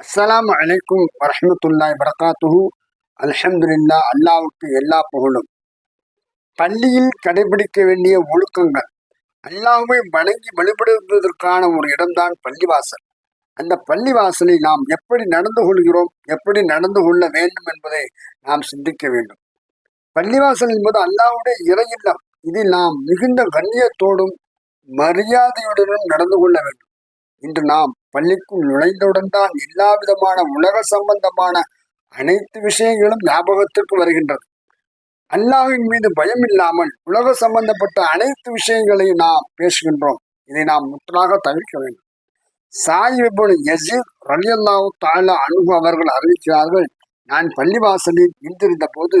அஸ்லாம் அலைக்கும் வரமத்துல்லாய் வரகாத்துஹு. அல்ஹம்துலில்லா அல்லாவுக்கு எல்லா புகழும். பள்ளியில் கடைபிடிக்க வேண்டிய ஒழுக்கங்கள் அல்லாஹ்வை வணங்கி வழிபடுவதற்கான ஒரு இடம்தான் பள்ளிவாசல். அந்த பள்ளிவாசலை நாம் எப்படி நடந்து கொள்கிறோம் எப்படி நடந்து கொள்ள வேண்டும் என்பதை நாம் சிந்திக்க வேண்டும். பள்ளிவாசல் என்பது அல்லாஹ்வுடைய இறையில்லம் இதில் நாம் மிகுந்த கண்ணியத்தோடும் மரியாதையுடனும் நடந்து கொள்ள வேண்டும். இன்று நாம் பள்ளிக்குள் நுழைந்தவுடன் தான் எல்லா விதமான உலக சம்பந்தமான அனைத்து விஷயங்களும் ஞாபகத்திற்கு வருகின்றது. அல்லாஹின் மீது பயம் இல்லாமல் உலக சம்பந்தப்பட்ட அனைத்து விஷயங்களையும் நாம் பேசுகின்றோம். இதை நாம் முற்றாக தவிர்க்க வேண்டும். சாயிபுல் யசீர் ரலியல்லாஹு தாலா அனுகு அவர்கள் அறிவிக்கிறார்கள் நான் பள்ளிவாசலில் நின்றிருந்த போது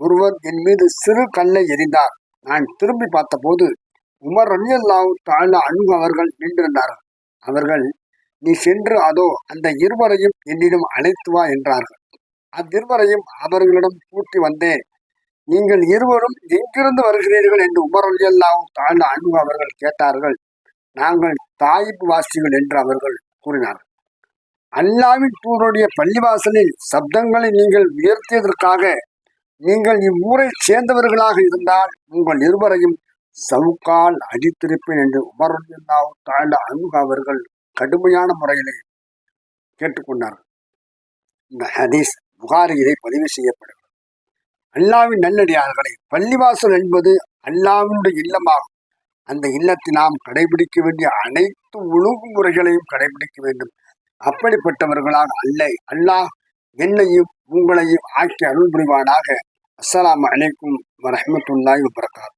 ஒருவர் என் மீது சிறு கல்லை எறிந்தார். நான் திரும்பி பார்த்தபோது உமர் ரலியல்லாஹு தாலா அனுகு அவர்கள் நின்றிருந்தார்கள். அவர்கள் நீ சென்று அதோ அந்த இருவரையும் என்னிடம் அழைத்து வா என்றார்கள். அவ்விருவரையும் அவர்களிடம் கூட்டி வந்தேன். நீங்கள் இருவரும் எங்கிருந்து வருகிறீர்கள் என்று உமர் அல்லாஹ் தாழ்ந்த அன்பு அவர்கள் கேட்டார்கள். நாங்கள் தாயிப்பு வாசிகள் என்று அவர்கள் கூறினார்கள். அல்லாவின் தூருடைய பள்ளிவாசலில் சப்தங்களை நீங்கள் உயர்த்தியதற்காக நீங்கள் இவ்வூரை சேர்ந்தவர்களாக இருந்தால் உங்கள் இருவரையும் சவுக்கால் அடித்திருப்பேன் என்று உமர் தாழ்ந்த அன்பு அவர்கள் கடுமையான முறையிலே கேட்டுக்கொண்டார்கள். இந்த ஹதீஸ் புகாரியிலே பதிவு செய்யப்படுகிறது. அல்லாவின் நல்லடியார்களை பள்ளிவாசல் என்பது அல்லாவினுடைய இல்லமாகும். அந்த இல்லத்தில் நாம் கடைபிடிக்க வேண்டிய அனைத்து ஒழுங்குமுறைகளையும் கடைபிடிக்க வேண்டும். அப்படிப்பட்டவர்களாக அல்ல. அல்லாஹ் என்னையும் உங்களையும் ஆக்கி அருள் புரிவானாக. அஸ்லாம் அலைக்கும் வரமத்துல்லாய் வபரகாத்.